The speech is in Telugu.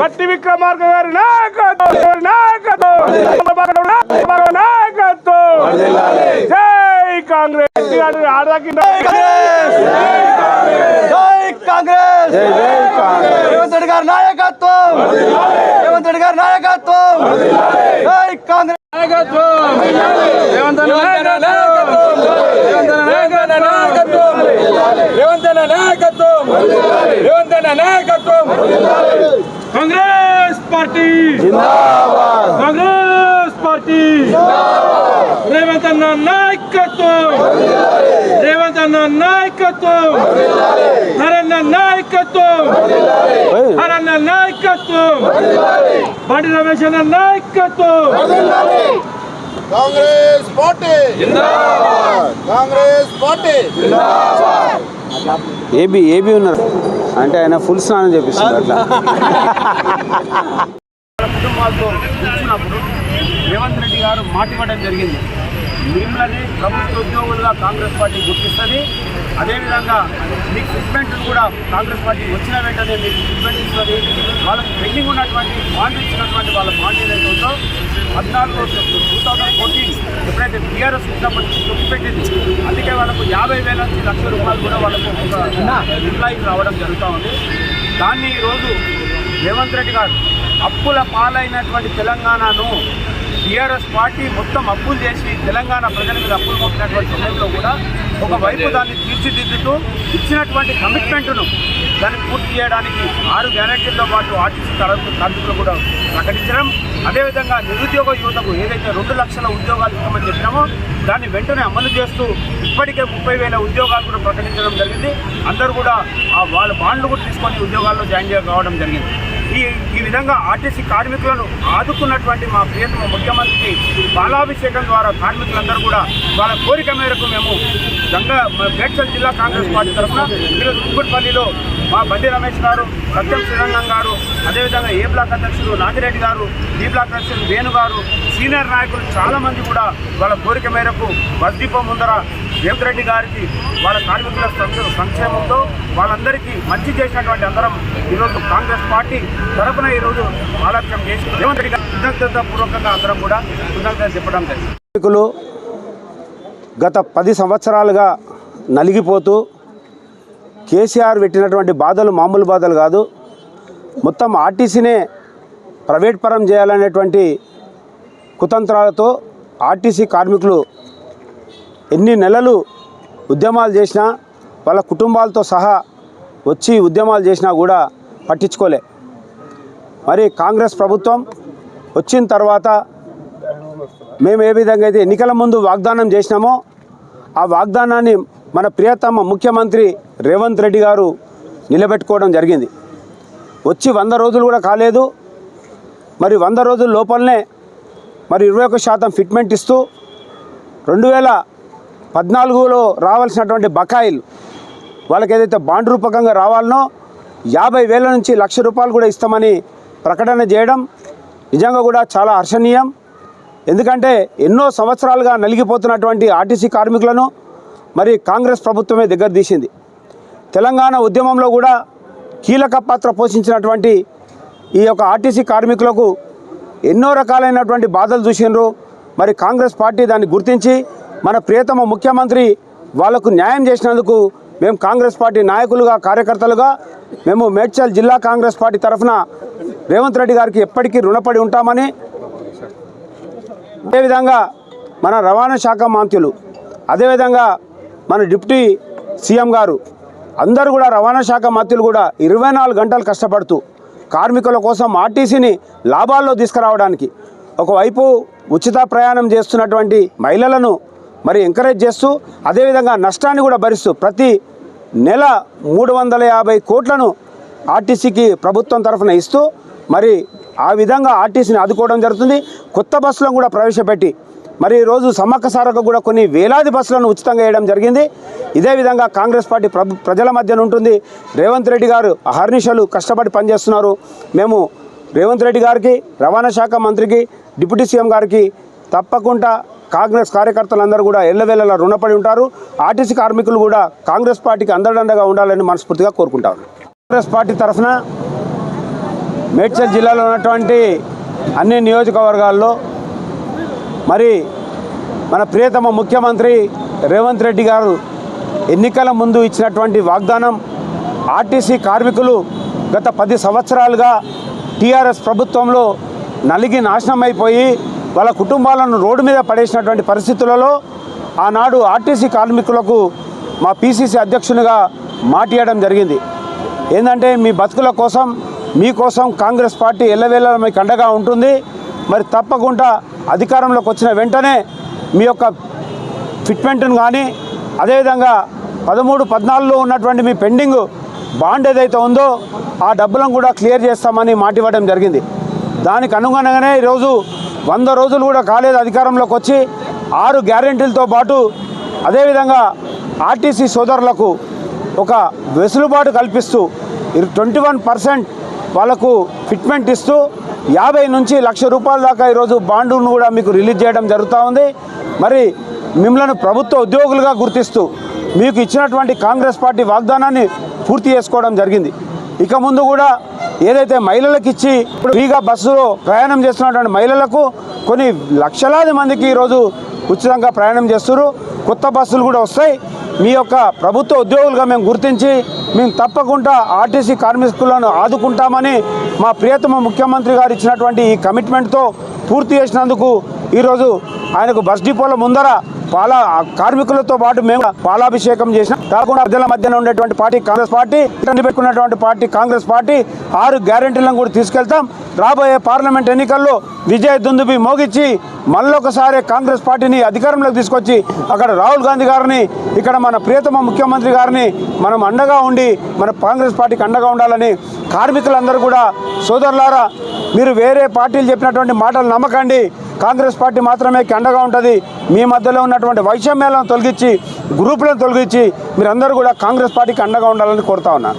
పట్టి విక్రమార్క గారి నాయకత్వం నాయకత్వం నాయకత్వం. జై కాంగ్రెస్. ఆడదాకి జై కాంగ్రెస్. రేవంత్ రెడ్డి గారి నాయకత్వం. రేవంత్ రెడ్డి గారి నాయకత్వం. జై కాంగ్రెస్. కాంగ్రెస్ పార్టీ! కాంగ్రెస్ పార్టీ! రేవంత్ అన్న నాయకత్వం! రేవంత్ అన్న నాయకత్వం! నరేంద్ర నాయకత్వం! హరన్న నాయకత్వం! బండి రమేష్ అన్న నాయకత్వం! Congress party! Congress party! AB AB ఉన్నారు. అంటే ఆయన ఫుల్ స్నానం చేపిస్తున్నారు అట్లా. కుటుంబాలతో కూర్చున్నప్పుడు రేవంత్ రెడ్డి గారు మాటివ్వడం జరిగింది. మిమ్మల్ని ప్రభుత్వ ఉద్యోగులుగా కాంగ్రెస్ పార్టీ గుర్తిస్తుంది. అదేవిధంగా మీకు ఫిట్మెంట్ కూడా కాంగ్రెస్ పార్టీ వచ్చిన వెంటనే మీకు ట్రీట్మెంట్ ఇస్తుంది. వాళ్ళకి పెండింగ్ ఉన్నటువంటి బాండ్ ఇచ్చినటువంటి వాళ్ళ బాండ్ ఏదైతే ఉందో పద్నాలుగు టూ థౌజండ్ ఫోర్టీన్ అయితే టీఆర్ఎస్ ఉన్నప్పటికీ తొక్కిపెట్టింది అందుకే వాళ్ళకు యాభై వేల నుంచి లక్ష రూపాయలు కూడా వాళ్ళకు ఒక ఎంప్లాయీస్ రావడం జరుగుతూ ఉంది. దాన్ని ఈరోజు రేవంత్ రెడ్డి గారు అప్పుల పాలైనటువంటి తెలంగాణను టీఆర్ఎస్ పార్టీ మొత్తం అప్పులు చేసి తెలంగాణ ప్రజల మీద అప్పులు మోపినటువంటి సమయంలో కూడా ఒకవైపు దాన్ని తీర్చిదిద్దుతూ ఇచ్చినటువంటి కమిట్మెంట్ను దాన్ని పూర్తి చేయడానికి ఆరు గ్యారంటీలతో పాటు ఆర్టీసీ తరగతి కార్మికులు కూడా ప్రకటించడం అదేవిధంగా నిరుద్యోగ యువతకు ఏదైతే రెండు లక్షల ఉద్యోగాలు ఇస్తామని చెప్పినామో దాన్ని వెంటనే అమలు చేస్తూ ఇప్పటికే ముప్పై వేల ఉద్యోగాలు కూడా ప్రకటించడం జరిగింది. అందరూ కూడా ఆ వాళ్ళ బాండ్లు కూడా తీసుకొని ఉద్యోగాల్లో జాయిన్ చేయ కావడం జరిగింది. ఈ ఈ విధంగా ఆర్టీసీ కార్మికులను ఆదుకున్నటువంటి మా ప్రియతమ ముఖ్యమంత్రి బాలాభిషేకం ద్వారా కార్మికులందరూ కూడా వాళ్ళ కోరిక మేరకు మేము గంగా మేడ్చల్ జిల్లా కాంగ్రెస్ పార్టీ తరఫున ఈరోజు కుక్కట్పల్లిలో మా బండి రమేష్ గారు సత్యం శ్రీరంగం గారు అదేవిధంగా ఏ బ్లాక్ అధ్యక్షుడు నాగిరెడ్డి గారు బి బ్లాక్ అధ్యక్షుడు వేణు గారు సీనియర్ నాయకులు చాలామంది కూడా వాళ్ళ కోరిక మేరకు బస్దీపం ముందర రేవంత్ రెడ్డి గారికి వాళ్ళ కార్మికుల సంక్ష- సంక్షేమంతో వాళ్ళందరికీ మంచి చేసినటువంటి అందరం ఈరోజు కాంగ్రెస్ పార్టీ తరఫున ఈరోజు ఆలక్ష్యం చేసి రేవంత్ రెడ్డి గారు పూర్వకంగా అందరం కూడా కృతజ్ఞత చెప్పడం జరిగింది. గత పది సంవత్సరాలుగా నలిగిపోతూ కేసీఆర్ పెట్టినటువంటి బాధలు మామూలు బాధలు కాదు. మొత్తం ఆర్టీసీనే ప్రైవేట్ పరం చేయాలనేటువంటి కుతంత్రాలతో ఆర్టీసీ కార్మికులు ఎన్ని నెలలు ఉద్యమాలు చేసినా వాళ్ళ కుటుంబాలతో సహా వచ్చి ఉద్యమాలు చేసినా కూడా పట్టించుకోలే. మరి కాంగ్రెస్ ప్రభుత్వం వచ్చిన తర్వాత మేము ఏ విధంగా అయితే ఎన్నికల ముందు వాగ్దానం చేసినామో ఆ వాగ్దానాన్ని మన ప్రియతమ ముఖ్యమంత్రి రేవంత్ రెడ్డి గారు నిలబెట్టుకోవడం జరిగింది. వచ్చి వంద రోజులు కూడా కాలేదు. మరి వంద రోజుల లోపలనే మరి ఇరవై ఒక్క శాతం ఫిట్మెంట్ ఇస్తూ రెండు వేల పద్నాలుగులో రావాల్సినటువంటి బకాయిలు వాళ్ళకి ఏదైతే బాండ్ రూపకంగా రావాలనో యాభై వేల నుంచి లక్ష రూపాయలు కూడా ఇస్తామని ప్రకటన చేయడం నిజంగా కూడా చాలా హర్షణీయం. ఎందుకంటే ఎన్నో సంవత్సరాలుగా నలిగిపోతున్నటువంటి ఆర్టీసీ కార్మికులను మరి కాంగ్రెస్ ప్రభుత్వమే దగ్గర తీసింది. తెలంగాణ ఉద్యమంలో కూడా కీలక పాత్ర పోషించినటువంటి ఈ యొక్క ఆర్టీసీ కార్మికులకు ఎన్నో రకాలైనటువంటి బాధలు చూసినారు మరి కాంగ్రెస్ పార్టీ దాన్ని గుర్తించి మన ప్రియతమ ముఖ్యమంత్రి వాళ్ళకు న్యాయం చేసినందుకు మేము కాంగ్రెస్ పార్టీ నాయకులుగా కార్యకర్తలుగా మేము మేడ్చల్ జిల్లా కాంగ్రెస్ పార్టీ తరఫున రేవంత్ రెడ్డి గారికి ఎప్పటికీ రుణపడి ఉంటామని అదేవిధంగా మన రవాణా శాఖ మంత్రులు అదేవిధంగా మన డిప్యూటీ సీఎం గారు అందరూ కూడా రవాణా శాఖ మంత్రులు కూడా ఇరవై నాలుగు గంటలు కష్టపడుతూ కార్మికుల కోసం ఆర్టీసీని లాభాల్లో తీసుకురావడానికి ఒకవైపు ఉచిత ప్రయాణం చేస్తున్నటువంటి మహిళలను మరి ఎంకరేజ్ చేస్తూ అదేవిధంగా నష్టాన్ని కూడా భరిస్తూ ప్రతి నెల మూడు వందల యాభై కోట్లను ఆర్టీసీకి ప్రభుత్వం తరఫున ఇస్తూ మరి ఆ విధంగా ఆర్టీసీని ఆదుకోవడం జరుగుతుంది. కొత్త బస్సులను కూడా ప్రవేశపెట్టి మరి ఈరోజు సమ్మక్క సారకు కూడా కొన్ని వేలాది బస్సులను ఉచితంగా వేయడం జరిగింది. ఇదే విధంగా కాంగ్రెస్ పార్టీ ప్రభు ప్రజల మధ్యన ఉంటుంది. రేవంత్ రెడ్డి గారు అహర్నిశలు కష్టపడి పనిచేస్తున్నారు. మేము రేవంత్ రెడ్డి గారికి రవాణా శాఖ మంత్రికి డిప్యూటీ సీఎం గారికి తప్పకుండా కాంగ్రెస్ కార్యకర్తలందరూ కూడా ఎల్లవేళలా రుణపడి ఉంటారు. ఆర్టీసీ కార్మికులు కూడా కాంగ్రెస్ పార్టీకి అందడండగా ఉండాలని మనస్ఫూర్తిగా కోరుకుంటారు. కాంగ్రెస్ పార్టీ తరఫున మేడ్చల్ జిల్లాలో ఉన్నటువంటి అన్ని నియోజకవర్గాల్లో మరి మన ప్రియతమ ముఖ్యమంత్రి రేవంత్ రెడ్డి గారు ఎన్నికల ముందు ఇచ్చినటువంటి వాగ్దానం ఆర్టీసీ కార్మికులు గత పది సంవత్సరాలుగా టీఆర్ఎస్ ప్రభుత్వంలో నలిగి నాశనం అయిపోయి వాళ్ళ కుటుంబాలను రోడ్డు మీద పడేసినటువంటి పరిస్థితులలో ఆనాడు ఆర్టీసీ కార్మికులకు మా పీసీసీ అధ్యక్షునిగా మాటియడం జరిగింది. ఏంటంటే మీ బతుకుల కోసం మీకోసం కాంగ్రెస్ పార్టీ ఎల్లవేళ మీకు అండగా ఉంటుంది. మరి తప్పకుండా అధికారంలోకి వచ్చిన వెంటనే మీ యొక్క ఫిట్మెంట్ను కానీ అదేవిధంగా పదమూడు పద్నాలుగులో ఉన్నటువంటి మీ పెండింగ్ బాండ్ ఏదైతే ఉందో ఆ డబ్బులను కూడా క్లియర్ చేస్తామని మాట ఇవ్వడం జరిగింది. దానికి అనుగుణంగానే ఈరోజు వంద రోజులు కూడా కాలేదు అధికారంలోకి వచ్చి ఆరు గ్యారెంటీలతో పాటు అదేవిధంగా ఆర్టీసీ సోదరులకు ఒక వెసులుబాటు కల్పిస్తూ ట్వంటీ వన్ పర్సెంట్ వాళ్ళకు ఫిట్మెంట్ ఇస్తూ యాభై నుంచి లక్ష రూపాయల దాకా ఈరోజు బాండును కూడా మీకు రిలీజ్ చేయడం జరుగుతూ ఉంది. మరి మిమ్మల్ని ప్రభుత్వ ఉద్యోగులుగా గుర్తిస్తూ మీకు ఇచ్చినటువంటి కాంగ్రెస్ పార్టీ వాగ్దానాన్ని పూర్తి చేసుకోవడం జరిగింది. ఇక ముందు కూడా ఏదైతే మహిళలకు ఇచ్చి ఇప్పుడు ఫ్రీగా బస్సులో ప్రయాణం చేస్తున్నటువంటి మహిళలకు కొన్ని లక్షలాది మందికి ఈరోజు ఉచితంగా ప్రయాణం చేస్తున్నారు. కొత్త బస్సులు కూడా వస్తాయి. మీ యొక్క ప్రభుత్వ ఉద్యోగులుగా మేము గుర్తించి మేము తప్పకుండా ఆర్టీసీ కార్మికులను ఆదుకుంటామని మా ప్రియతమ ముఖ్యమంత్రి గారు ఇచ్చినటువంటి ఈ కమిట్మెంట్తో పూర్తి చేసినందుకు ఈరోజు ఆయనకు బస్ డిపోల ముందర పాల కార్మికులతో పాటు మేము పాలాభిషేకం చేసినాం. కాకుండా ప్రజల మధ్యన ఉండేటువంటి పార్టీ కాంగ్రెస్ పార్టీ ఇతన్ని పెట్టుకున్నటువంటి పార్టీ కాంగ్రెస్ పార్టీ ఆరు గ్యారెంటీలను కూడా తీసుకెళ్తాం. రాబోయే పార్లమెంట్ ఎన్నికల్లో విజయ దుందుబి మోగించి మళ్ళొకసారి కాంగ్రెస్ పార్టీని అధికారంలోకి తీసుకొచ్చి అక్కడ రాహుల్ గాంధీ గారిని ఇక్కడ మన ప్రియతమ ముఖ్యమంత్రి గారిని మనం అండగా ఉండి మన కాంగ్రెస్ పార్టీకి అండగా ఉండాలని కార్మికులందరూ కూడా సోదరులారా మీరు వేరే పార్టీలు చెప్పినటువంటి మాటలు నమ్మకండి. కాంగ్రెస్ పార్టీ మాత్రమే అండగా ఉంటుంది. మీ మధ్యలో ఉన్నటువంటి వైషమ్యాలను తొలగించి గ్రూపులను తొలగించి మీరందరూ కూడా కాంగ్రెస్ పార్టీకి అండగా ఉండాలని కోరుతా ఉన్నా